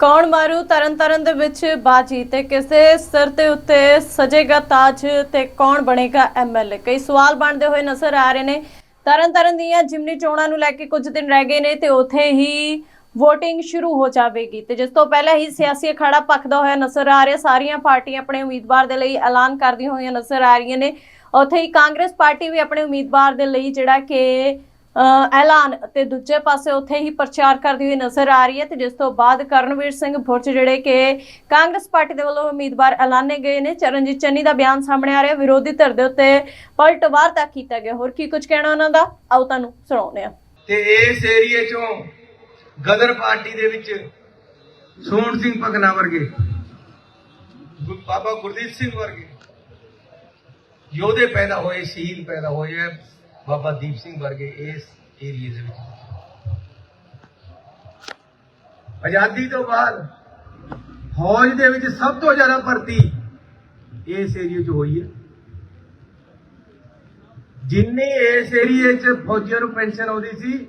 ਕੌਣ ਮਾਰੂ? ਤਰਨਤਾਰਨ ਦੇ ਵਿੱਚ ਬਾਜੀ ਤੇ ਕਿਸੇ ਸਿਰ ਤੇ ਉੱਤੇ ਸਜੇਗਾ ਤਾਜ ਤੇ ਕੌਣ ਬਣੇਗਾ ਐਮਐਲਏ ਕਈ ਸਵਾਲ ਬਣਦੇ ਹੋਏ ਨਜ਼ਰ ਆ ਰਹੇ ਨੇ। ਤਰਨਤਾਰਨ ਦੀਆਂ ਜਿਮਨੀ ਚੋਣਾਂ ਨੂੰ ਲੈ ਕੇ ਕੁਝ ਦਿਨ ਰਹਿ ਗਏ ਨੇ ਤੇ ਉੱਥੇ ਹੀ VOTING ਸ਼ੁਰੂ ਹੋ ਜਾਵੇਗੀ। ਤੇ ਜਿਸ ਤੋਂ ਪਹਿਲਾਂ ਹੀ ਸਿਆਸੀ ਅਖਾੜਾ ਪੱਕਦਾ ਹੋਇਆ ਨਜ਼ਰ ਆ ਰਿਹਾ। ਸਾਰੀਆਂ ਪਾਰਟੀਆਂ ਆਪਣੇ ਉਮੀਦਵਾਰ ਦੇ ਲਈ ਐਲਾਨ ਕਰਦੀਆਂ ਹੋਈਆਂ ਨਜ਼ਰ ਆ ਰਹੀਆਂ ਨੇ। ਉੱਥੇ ਹੀ ਕਾਂਗਰਸ ਪਾਰਟੀ ਵੀ ਆਪਣੇ ਉਮੀਦਵਾਰ ਦੇ ਲਈ ਜਿਹੜਾ ਕਿ ਐਲਾਨ ਤੇ ਦੂਜੇ ਪਾਸੇ ਉੱਥੇ ਹੀ ਪ੍ਰਚਾਰ ਕਰਦੀ ਹੋਈ ਨਜ਼ਰ ਆ ਰਹੀ ਹੈ ਤੇ ਜਿਸ ਤੋਂ ਬਾਅਦ ਕਰਨਵੀਰ ਸਿੰਘ ਭੁਰਚ ਜਿਹੜੇ ਕਿ ਕਾਂਗਰਸ ਪਾਰਟੀ ਦੇ ਵੱਲੋਂ ਉਮੀਦਵਾਰ ਐਲਾਨੇ ਗਏ ਨੇ। ਚਰਨਜੀਤ ਚੰਨੀ ਦਾ ਬਿਆਨ ਸਾਹਮਣੇ ਆ ਰਿਹਾ। ਵਿਰੋਧੀ ਧਿਰ ਦੇ ਉੱਤੇ ਪਲਟਵਾਰ ਤੱਕ ਕੀਤਾ ਗਿਆ। ਹੋਰ ਕੀ ਕੁਝ ਕਹਿਣਾ ਉਹਨਾਂ ਦਾ? ਆਓ ਤੁਹਾਨੂੰ ਸੁਣਾਉਂਦੇ ਹਾਂ। ਤੇ ਇਸ ਏਰੀਏ ਚੋਂ ਗਦਰ ਪਾਰਟੀ ਦੇ ਵਿੱਚ ਸੋਹਣ ਸਿੰਘ ਭਗਨਾ ਵਰਗੇ ਬਾਬਾ ਗੁਰਦੀਪ ਸਿੰਘ ਵਰਗੇ ਯੋਧੇ ਪੈਦਾ ਹੋਏ, ਸ਼ਹੀਦ ਪੈਦਾ ਹੋਏ ਬਾਬਾ ਦੀਪ ਸਿੰਘ ਵਰਗੇ ਇਸ ਏਰੀਏ ਦੇ ਵਿੱਚ। ਆਜ਼ਾਦੀ ਤੋਂ ਬਾਅਦ ਫੌਜ ਦੇ ਵਿੱਚ ਸਭ ਤੋਂ ਜ਼ਿਆਦਾ ਭਰਤੀ ਇਸ ਏਰੀਏ 'ਚ ਹੋਈ ਹੈ। ਜਿੰਨੀ ਇਸ ਏਰੀਏ 'ਚ ਫੌਜੀਆਂ ਨੂੰ ਪੈਨਸ਼ਨ ਆਉਂਦੀ ਸੀ,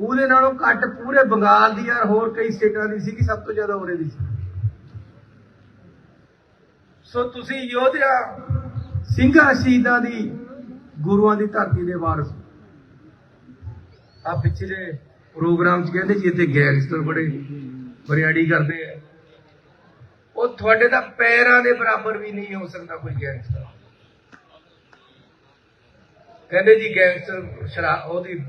ਉਹਦੇ ਨਾਲੋਂ ਘੱਟ ਪੂਰੇ ਬੰਗਾਲ ਦੀ ਯਾਰ ਹੋਰ ਕਈ ਸਟੇਟਾਂ ਦੀ ਸੀ ਕਿ ਸਭ ਤੋਂ ਜ਼ਿਆਦਾ ਉਰੇ ਦੀ ਸੀ। ਸੋ ਤੁਸੀਂ ਯੋਧਿਆ, ਸਿੰਘਾਂ, ਸ਼ਹੀਦਾਂ ਦੀ ਗੁਰੂਆਂ ਦੀ ਧਰਤੀ ਦੇ ਵਾਰਸ। ਆ ਪਿਛਲੇ ਪ੍ਰੋਗਰਾਮ 'ਚ ਕਹਿੰਦੇ ਜੀ, ਇੱਥੇ ਗੈਂਗਸਟਰ ਬੜੇ ਬਰਿਆੜੀ ਕਰਦੇ ਆ। ਉਹ ਤੁਹਾਡੇ ਦਾ ਪੈਰਾਂ ਦੇ ਬਰਾਬਰ ਵੀ ਨਹੀਂ ਹੋ ਸਕਦਾ ਕੋਈ ਗੈਂਗਸਟਰ। ਕਹਿੰਦੇ ਜੀ, ਗੈਂਗਸਟਰ ਸ਼ਰਾ, ਉਹਦੀ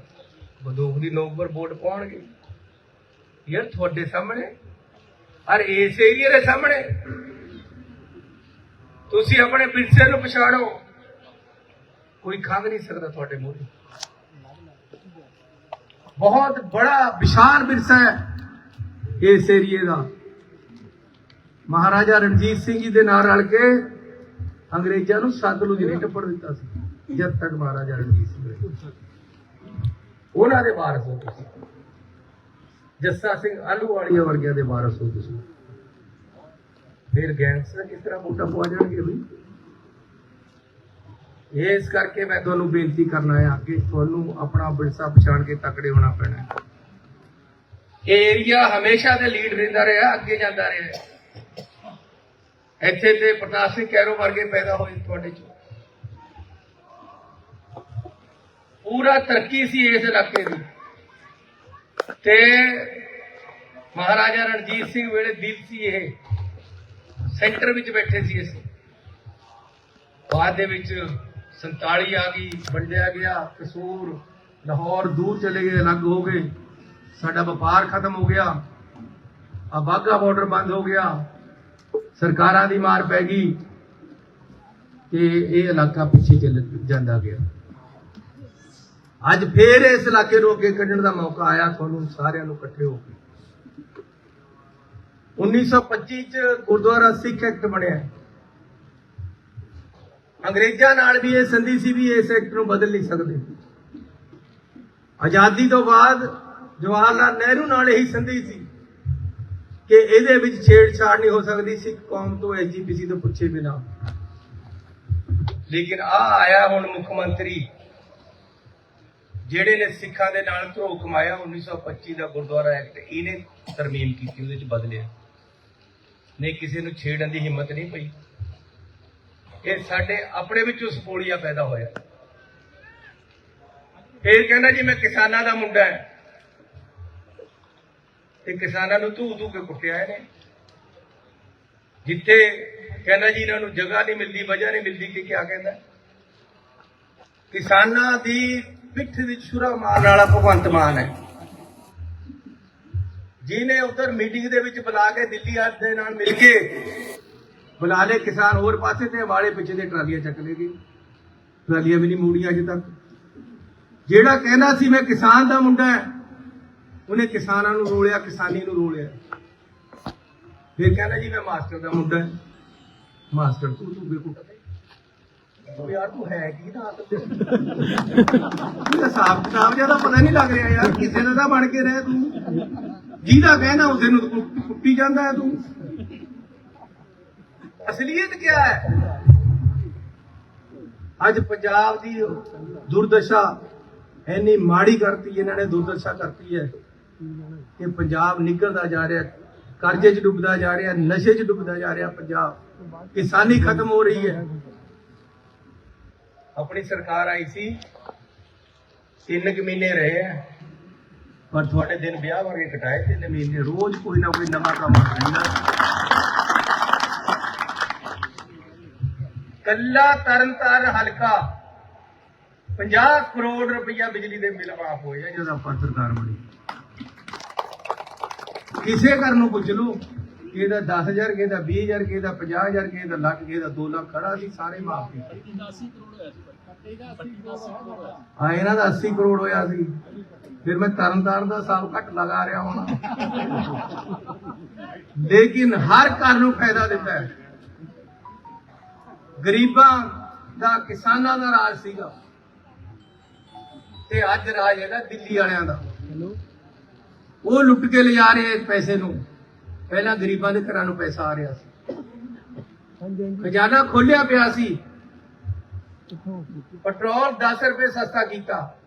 ਬੰਦੂਕ ਦੀ ਨੋਕ ਪਰ ਵੋਟ ਪਾਉਣਗੇ। ਯਾਰ ਤੁਹਾਡੇ ਸਾਹਮਣੇ ਔਰ ਇਸ ਏਰੀਆ ਦੇ ਸਾਹਮਣੇ। ਤੁਸੀਂ ਆਪਣੇ ਵਿਰਸੇ ਨੂੰ ਪਛਾਣੋ। ਕੋਈ ਖੰਗ ਨਹੀਂ ਸਕਦਾ ਤੁਹਾਡੇ ਮੂਹਰੇ ਬਹੁਤ ਬੜਾ ਵਿਸ਼ਾਲ ਵਿਰਸਾ ਹੈ ਇਸ ਏਰੀਏ ਦਾ। ਮਹਾਰਾਜਾ ਰਣਜੀਤ ਸਿੰਘ ਜੀ ਦੇ ਨਾਲ ਰਲ ਕੇ ਅੰਗਰੇਜ਼ਾਂ ਨੂੰ ਸਤਲੁਜ ਨਹੀਂ ਟੱਪੜ ਦਿੱਤਾ ਸੀ, ਜਦ ਤੱਕ ਮਹਾਰਾਜਾ ਰਣਜੀਤ ਸਿੰਘ ਰਹੇ। ਉਹਨਾਂ ਦੇ ਵਾਰਸ ਹੋ ਤੁਸੀਂ। ਜੱਸਾ ਸਿੰਘ ਆਲੂਵਾਲੀਆ ਵਰਗਿਆਂ ਦੇ ਵਾਰਸ ਹੋ ਤੁਸੀਂ। ਫਿਰ ਗੈਂਗਸਟਰ ਕਿਸ ਤਰ੍ਹਾਂ ਮੋਟਾ ਪਵਾ ਜਾਣਗੇ ਬਈ? ਇਸ ਕਰਕੇ ਮੈਂ ਤੁਹਾਨੂੰ ਬੇਨਤੀ ਕਰਨਾ ਹੈ ਕਿ ਤੁਹਾਨੂੰ ਆਪਣਾ ਵਿਰਸਾ ਪਛਾਣ ਕੇ ਤਕੜੇ ਹੋਣਾ ਪੈਣਾ ਹੈ। ਇਹ ਏਰੀਆ ਹਮੇਸ਼ਾ ਦੇ ਲੀਡ ਰਹਿੰਦਾ ਰਿਹਾ, ਅੱਗੇ ਜਾਂਦਾ ਰਿਹਾ ਇੱਥੇ ਤੇ ਪ੍ਰਤਾਪ ਸਿੰਘ ਕੈਰੋ ਵਰਗੇ ਪੈਦਾ ਹੋਏ ਤੁਹਾਡੇ ਚ। ਪੂਰਾ ਤਰੱਕੀ ਸੀ ਇਸ ਇਲਾਕੇ ਦੀ। ਤੇ ਮਹਾਰਾਜਾ ਰਣਜੀਤ ਸਿੰਘ ਵੇਲੇ ਦਿਲ ਸੀ ਇਹ। ਸੈਂਟਰ ਵਿੱਚ ਬੈਠੇ ਸੀ ਅਸੀਂ ਬਾਅਦ ਦੇ ਵਿੱਚ 47 ਆ ਗਈ, ਵੰਡਿਆ ਗਿਆ, ਕਸੂਰ, ਲਾਹੌਰ ਦੂਰ ਚਲੇ ਗਏ, ਅਲੱਗ ਹੋ ਗਏ। ਸਾਡਾ ਵਪਾਰ ਖਤਮ ਹੋ ਗਿਆ। ਆ ਬਾਗਾ ਬਾਰਡਰ ਬੰਦ ਹੋ ਗਿਆ। ਸਰਕਾਰਾਂ ਦੀ ਮਾਰ ਪੈ ਗਈ ਤੇ ਇਹ ਇਲਾਕਾ ਪਿੱਛੇ ਚੱਲ ਜਾਂਦਾ ਗਿਆ। ਅੱਜ ਫੇਰ ਇਸ ਇਲਾਕੇ ਨੂੰ ਅੱਗੇ ਕੱਢਣ ਦਾ ਮੌਕਾ ਆਇਆ, ਤੁਹਾਨੂੰ ਸਾਰਿਆਂ ਨੂੰ ਇਕੱਠੇ ਹੋ ਕੇ। 1925 ਚ ਗੁਰਦੁਆਰਾ ਸਿੱਖ ਐਕਟ ਬਣਿਆ। ਅੰਗਰੇਜ਼ਾਂ ਨਾਲ ਵੀ ਇਹ ਸੰਧੀ ਸੀ ਵੀ ਇਸ ਐਕਟ ਨੂੰ ਬਦਲ ਨਹੀਂ ਸਕਦੇ। ਆਜ਼ਾਦੀ ਤੋਂ ਬਾਅਦ ਜਵਾਹਰ ਲਾਲ ਨਹਿਰੂ ਨਾਲ ਇਹੀ ਸੰਧੀ ਸੀ ਕਿ ਇਹਦੇ ਵਿੱਚ ਛੇੜਛਾੜ ਨਹੀਂ ਹੋ ਸਕਦੀ ਸਿੱਖ ਕੌਮ ਤੋਂ ਐਸਜੀਪੀਸੀ ਤੋਂ ਪੁੱਛੇ ਬਿਨਾ। ਲੇਕਿਨ ਆ ਆਇਆ ਹੁਣ ਮੁੱਖ ਮੰਤਰੀ, ਜਿਹੜੇ ਨੇ ਸਿੱਖਾਂ ਦੇ ਨਾਲ ਧਰੋ ਕਮਾਇਆ 1925 ਦਾ ਗੁਰਦੁਆਰਾ ਐਕਟ ਇਹਨੇ ਤਰਮੀਮ ਕੀਤੀ, ਉਹਦੇ ਚ ਬਦਲਿਆ। ਨਹੀਂ, ਕਿਸੇ ਨੂੰ ਛੇੜਨ ਦੀ ਹਿੰਮਤ ਨਹੀਂ ਪਈ। ਇਹ ਸਾਡੇ ਆਪਣੇ ਵਿੱਚੋਂ ਸਪੋਲੀਆ ਪੈਦਾ ਹੋਇਆ। ਫੇਰ ਕਹਿੰਦਾ ਜੀ, ਮੈਂ ਕਿਸਾਨਾਂ ਦਾ ਮੁੰਡਾ ਹੈ। ਤੇ ਕਿਸਾਨਾਂ ਨੂੰ ਧੂ ਧੂ ਕੇ ਕੁੱਟਿਆ ਇਹਨੇ। ਜਿੱਥੇ ਕਹਿੰਦਾ ਜੀ, ਇਹਨਾਂ ਨੂੰ ਜਗ੍ਹਾ ਨਹੀਂ ਮਿਲਦੀ, ਵਜ੍ਹਾ ਨਹੀਂ ਮਿਲਦੀ, ਕਿ ਕਿਆ ਕਹਿੰਦਾ? ਕਿਸਾਨਾਂ ਦੀ ਪਿੱਠ ਵਿੱਚ ਛੁਰਾ ਮਾਰਨ ਵਾਲਾ ਭਗਵੰਤ ਮਾਨ ਹੈ। ਜਿਹਨੇ ਉਧਰ ਮੀਟਿੰਗ ਦੇ ਵਿੱਚ ਬੁਲਾ ਕੇ ਦਿੱਲੀ ਅੱਜ ਦੇ ਨਾਲ ਮਿਲ ਕੇ ਬੁਲਾ ਲਏ ਕਿਸਾਨ ਹੋਰ ਪਾਸੇ ਤੇ ਵਾਲੇ ਪਿੱਛੇ ਦੇ ਟਰਾਲੀਆਂ ਚੱਕ ਲੈ ਗਏ ਟਰਾਲੀਆਂ ਵੀ ਨਹੀਂ ਮੂੜੀਆਂ ਅਜੇ ਤੱਕ। ਜਿਹੜਾ ਕਹਿੰਦਾ ਸੀ ਮੈਂ ਕਿਸਾਨ ਦਾ ਮੁੰਡਾ ਹੈ, ਉਹਨੇ ਕਿਸਾਨਾਂ ਨੂੰ ਰੋਲਿਆ, ਕਿਸਾਨੀ ਨੂੰ ਰੋਲਿਆ। ਫਿਰ ਕਹਿੰਦਾ ਜੀ ਮੈਂ ਮਾਸਟਰ ਦਾ ਮੁੰਡਾ ਹੈ। ਮਾਸਟਰ ਤੂੰ ਤੂੰ ਬੇਕੂਟਾ ਉਹ ਯਾਰ ਤੂੰ ਹੈ ਕੀ ਨਾ ਇਹ ਹਿਸਾਬ ਕਿਤਾਬ ਜ਼ਿਆਦਾ ਪਤਾ ਨਹੀਂ ਲੱਗ ਰਿਹਾ ਯਾਰ, ਕਿਸੇ ਦਾ ਤਾਂ ਬਣ ਕੇ ਰਹਿ ਤੂੰ। ਜਿਹਦਾ ਕਹਿਣਾ, ਉਸੇ ਨੂੰ ਤੂੰ ਕੁੱਟੀ ਜਾਂਦਾ ਹੈ ਤੂੰ। ਅਸਲੀਅਤ ਕੀ ਹੈ? ਅੱਜ ਪੰਜਾਬ ਦੀ ਦੁਰਦਸ਼ਾ ਇੰਨੀ ਮਾੜੀ ਕਰਤੀ, ਇਹਨਾਂ ਨੇ ਦੁਰਦਸ਼ਾ ਕਰਤੀ ਹੈ ਕਿ ਪੰਜਾਬ ਨਿਕਲਦਾ ਜਾ ਰਿਹਾ, ਕਰਜ਼ੇ 'ਚ ਡੁੱਬਦਾ ਜਾ ਰਿਹਾ, ਨਸ਼ੇ 'ਚ ਡੁੱਬਦਾ ਜਾ ਰਿਹਾ ਪੰਜਾਬ। ਕਿਸਾਨੀ ਖਤਮ ਹੋ ਰਹੀ ਹੈ। ਆਪਣੀ ਸਰਕਾਰ ਆਈ ਸੀ, ਤਿੰਨ ਕੁ ਮਹੀਨੇ ਰਹੇ ਆ ਪਰ ਤੁਹਾਡੇ ਦਿਨ ਵਿਆਹ ਵਰਗੇ ਕਟਾਏ ਤਿੰਨ ਮਹੀਨੇ, ਰੋਜ਼ ਕੋਈ ਨਾ ਕੋਈ ਨਵਾਂ ਕੰਮ ਕਰਨਾ ਕੱਲਾ ਤਰਨਤਾਰਨ ਹਲਕਾ 50 ਕਰੋੜ ਰੁਪਈਆ ਬਿਜਲੀ ਦੇ ਬਿੱਲ ਮਾਫ ਹੋਏ ਆ ਜਦੋਂ ਆਪਾਂ ਸਰਕਾਰ ਬਣੀ। ਕਿਸੇ ਘਰ ਨੂੰ ਪੁੱਛ ਲਓ ਕਿ 10000 ਕਿ 20000 ਕਿ 50000 ਕਿ ਲੱਖ ਕਿ 2 ਲੱਖ, ਖੜਾ ਸੀ, ਸਾਰੇ ਮਾਫ ਕੀਤੇ। ਹਾਂ, ਇਹਨਾਂ ਦਾ 80 ਕਰੋੜ ਹੋਇਆ ਸੀ। ਫਿਰ ਮੈਂ ਤਰਨਤਾਰਨ ਦਾ ਹਿਸਾਬ ਘੱਟ ਲਗਾ ਰਿਹਾ ਹਾਂ ਲੇਕਿਨ ਹਰ ਘਰ ਨੂੰ ਫਾਇਦਾ ਦਿੱਤਾ ਹੈ। ਗਰੀਬਾਂ ਦਾ ਕਿਸਾਨਾਂ ਦਾ ਰਾਜ ਸੀਗਾ। ਤੇ ਅੱਜ ਰਾਜ ਹੈਗਾ ਦਿੱਲੀ ਵਾਲਿਆਂ ਦਾ। ਉਹ ਲੁੱਟ ਕੇ ਲਿਜਾ ਰਹੇ ਇਸ ਪੈਸੇ ਨੂੰ। ਪਹਿਲਾਂ ਗਰੀਬਾਂ ਦੇ ਘਰਾਂ ਨੂੰ ਪੈਸਾ ਆ ਰਿਹਾ ਸੀ। ਖਜ਼ਾਨਾ ਖੋਲਿਆ ਪਿਆ ਸੀ। ਪੈਟਰੋਲ 10 ਰੁਪਏ ਸਸਤਾ ਕੀਤਾ।